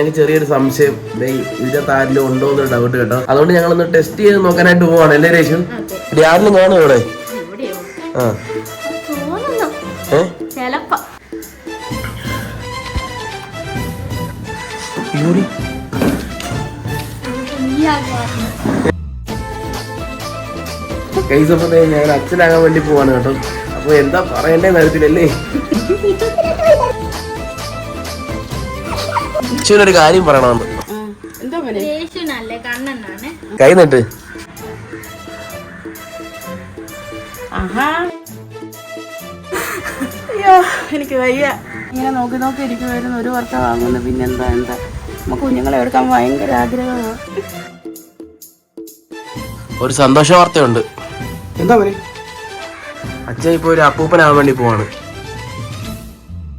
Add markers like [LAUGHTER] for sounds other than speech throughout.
എനിക്ക് ചെറിയൊരു സംശയം. ഇതിന്റെ താരിലും ഉണ്ടോ എന്നൊരു ഡൗട്ട് കേട്ടോ. അതുകൊണ്ട് ഞങ്ങൾ ഒന്ന് ടെസ്റ്റ് ചെയ്ത് നോക്കാനായിട്ട് പോവാണ്. അല്ലേ ഇത് ആരിലും കാണും ഇവിടെ. ആ. ഞാൻ അച്ഛനാകാൻ വേണ്ടി പോവാണ് കേട്ടോ. അപ്പൊ എന്താ പറയണ്ടേ അറിയത്തില്ലല്ലേ? [LAUGHS] അച്ഛനൊരു കാര്യം പറയണമെന്ന്. കൈ നട്ട്. അയ്യോ എനിക്ക് വയ്യ. ഇങ്ങനെ നോക്കി നോക്കി ഇരിക്കുമായിരുന്നു ഒരു വർക്ക വാങ്ങുന്നു പിന്നെ എന്താ നമുക്ക് കുഞ്ഞുങ്ങളെ എടുക്കാൻ ഭയങ്കര ആഗ്രഹമാണ്. ഒരു സന്തോഷ വാർത്തയുണ്ട് എന്താ പറയുക അച്ഛൻ ഇപ്പൊ ഒരു അപ്പൂപ്പനാവാൻ വേണ്ടി പോവാണ്.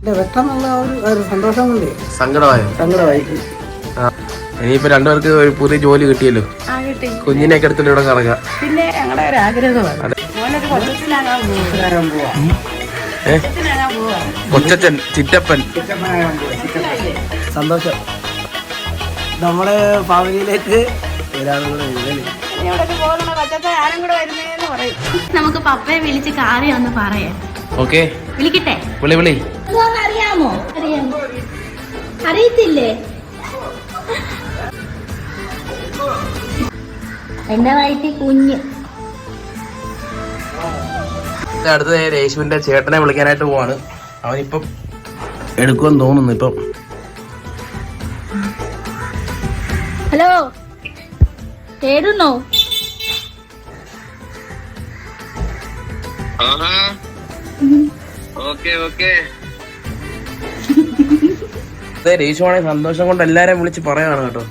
ഒരു സന്തോഷം കൊണ്ടേ. സങ്കടമായോ. സങ്കടമായി. ആ ഇനിയിപ്പോ രണ്ടുപേർക്ക് ഒരു പുതിയ ജോലി കിട്ടിയല്ലോ. ആ കിട്ടി. കുഞ്ഞിനെയൊക്കെ എടുത്തിട്ട് ഇവിടെ കറങ്ങാം പിന്നെ ഞങ്ങളുടെ ഒരു ആഗ്രഹമാണ്. കൊച്ചച്ഛൻ ചിറ്റപ്പൻ. സന്തോഷം. നമ്മുടെ ഫാമിലിയിലേക്ക് നമുക്ക് പപ്പയെ വിളിച്ച് കാര്യം ഒന്ന് പറയാം. ഓക്കെ. വിളിക്കട്ടെ? വിളി വിളി. അറിയാമോ അറിയാമോ? അറിയത്തില്ലേ? എന്റെ വയറ്റിൽ കുഞ്ഞ്. അടുത്ത രേശുവിന്റെ ചേട്ടനെ വിളിക്കാനായിട്ട് പോവാണ്. അവനിപ്പം എടുക്കുമെന്ന് തോന്നുന്നു ഇപ്പം. ഹലോ? കേടുന്നോ രേഷുവാണെങ്കിൽ സന്തോഷം കൊണ്ട് എല്ലാരെയും വിളിച്ച് പറയാണ് കേട്ടോ.